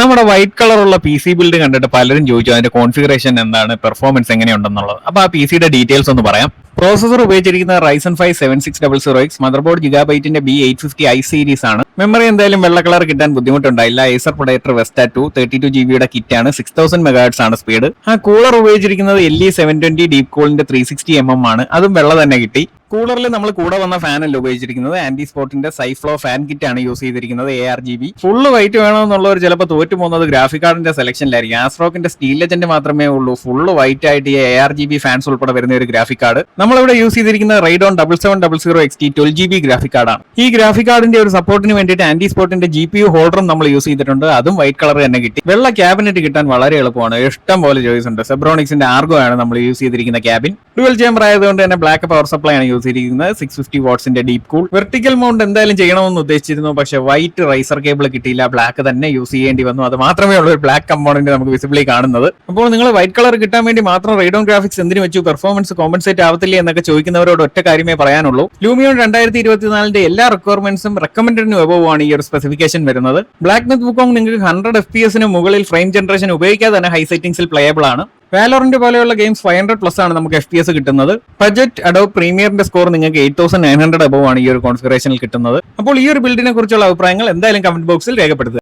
നമ്മുടെ വൈറ്റ് കളറുള്ള P C build കണ്ടിട്ട് പലരും ചോദിച്ചു അതിന്റെ കോൺഫിഗറേഷൻ എന്താണ്? പെർഫോമൻസ് എങ്ങനെയുണ്ടെന്നുള്ളത്? അപ്പൊ ആ പി സിയുടെ ഡീറ്റെയിൽസ് ഒന്ന് പറയാം. പ്രോസസർ ഉപയോഗിച്ചിരിക്കുന്ന Ryzen five seven six double zero X motherboard ജിഗാബൈറ്റിന്റെ B eight fifty I series ആണ്. മെമ്മറി എന്തായാലും വെള്ള കളർ കിട്ടാൻ ബുദ്ധിമുട്ടുണ്ടായില്ല. Acer predator Vesta two thirty two G ബിയുടെ ആണ്. സിക്സ് തൗസൻഡ് മെഗാഹെഡ്സ് ആണ് സ്പീഡ് ആ കൂളർ ഉപയോഗിച്ചിരിക്കുന്നത് L E seven twenty deep കൂളിന്റെ three sixty M M ആണ്. അതും വെള്ള തന്നെ കിട്ടി. കൂളറിൽ നമ്മൾ കൂടെ വന്ന ഫാൻ അല്ല ഉപയോഗിച്ചിരിക്കുന്നത്? ആന്റി സ്പോട്ടിന്റെ സൈഫ്ലോ ഫാൻ കിറ്റ് ആണ് യൂസ് ചെയ്തിരിക്കുന്നത് A R G B full white വേണമെന്നുള്ളവർ ചിലപ്പോൾ തോറ്റു പോകുന്നത് ഗ്രാഫിക് കാർഡിന്റെ സെലക്ഷനിലായിരിക്കും ആസ്ട്രോക്കിന്റെ സ്റ്റീൽ ലെജന്റ് മാത്രമേ ഉള്ളൂ. ഫുള്ള് വൈറ്റ് ആയിട്ട് A R G B fans ഉൾപ്പെടെ വരുന്ന ഒരു ഗ്രാഫിക് കാർഡ് നമ്മളിവിടെ യൂസ് ചെയ്തിരിക്കുന്ന Radeon double seven double zero X T twelve G B graphic കാർഡാണ് ഈ ഗ്രാഫിക് കാർഡിന്റെ ഒരു സപ്പോർട്ടിന് വേണ്ടിയിട്ട് ആന്റി സ്പോട്ടിന്റെ ജി പി യു ഹോൾഡറും നമ്മൾ യൂസ് ചെയ്തിട്ടുണ്ട്. അതും വൈറ്റ് കളർ തന്നെ കിട്ടി. വെള്ള ക്യാബിനറ്റ് കിട്ടാൻ വളരെ എളുപ്പമാണ്. ഇഷ്ടം പോലെ ചോയ്സ് ഉണ്ട്. സെബ്രോണിക്സിന്റെ ആർഗോ ആണ് നമ്മൾ യൂസ് ചെയ്തിരിക്കുന്ന ക്യാബിൻ ഡുവൽ ചേമ്പർ ആയതുകൊണ്ട് തന്നെ ബ്ലാക്ക് പവർ സപ്ലൈ ആണ് ചെയ്തിരിക്കുന്നത് സിക്സ് ഫിഫ്റ്റി വാട്ട്സിന്റെ ഡീപ് കൂൾ വെർട്ടിക്കൽ മൗണ്ട് എന്തായാലും ചെയ്യണമെന്ന് ഉദ്ദേശിച്ചിരുന്നു പക്ഷേ വൈറ്റ് റൈസർ കേബിൾ കിട്ടിയില്ല. ബ്ലാക്ക് തന്നെ യൂസ് ചെയ്യേണ്ടി വന്നു. അത് മാത്രമേ ഉള്ളൂ ബ്ലാക്ക് കമ്പോണന്റ് നമുക്ക് വിസിബിളി കാണുന്നത്. അപ്പോൾ നിങ്ങൾ വൈറ്റ് കളർ കിട്ടാൻ വേണ്ടി മാത്രം റൈഡോൺ ഗ്രാഫിക്സ് എന്തിനു വെച്ചു? പെർഫോമൻസ് കോമ്പൻസേറ്റ് ആവത്തില്ലേ എന്നൊക്കെ ചോദിക്കുന്നവരോട് ഒറ്റ കാര്യമേ പറയാനുള്ളൂ. ലൂമിയോൺ രണ്ടായിരത്തി ഇരുപത്തിനാലിന്റെ എല്ലാ റിക്വയർമെന്റ്സും റെക്കമെൻഡിന് എബവ് ഈ ഒരു സ്പെസിഫിക്കേഷൻ വരുന്നത്. ബ്ലാക്ക് നെറ്റ് ബുക്കോങ് നിങ്ങൾക്ക് ഹൺഡ്രഡ് എഫ് പി എസിന് മുകളിൽ ഫ്രെയിം ജനറേഷൻ ഉപയോഗിക്കാതെ തന്നെ ഹൈ സെറ്റിംഗ്സിൽ പ്ലേയബിൾ ആണ്. വാലോറിന്റെ പോലെയുള്ള ഗെയിംസ് ഫൈവ് ഹൺഡ്രഡ് പ്ലസ് ആണ് നമുക്ക് എഫ് പി എസ് കിട്ടുന്നത്. ബജറ്റ് അഡോ പ്രീമിയറിന്റെ സ്കോർ നിങ്ങൾക്ക് eight thousand nine hundred above ആണ് ഈ ഒരു കോൺഫിഗറേഷനിൽ കിട്ടുന്നത്. അപ്പോൾ ഈ ഒരു ബിൽഡിനെ കുറിച്ചുള്ള അഭിപ്രായങ്ങൾ എന്തായാലും കമന്റ് ബോക്സിൽ രേഖപ്പെടുത്തുക.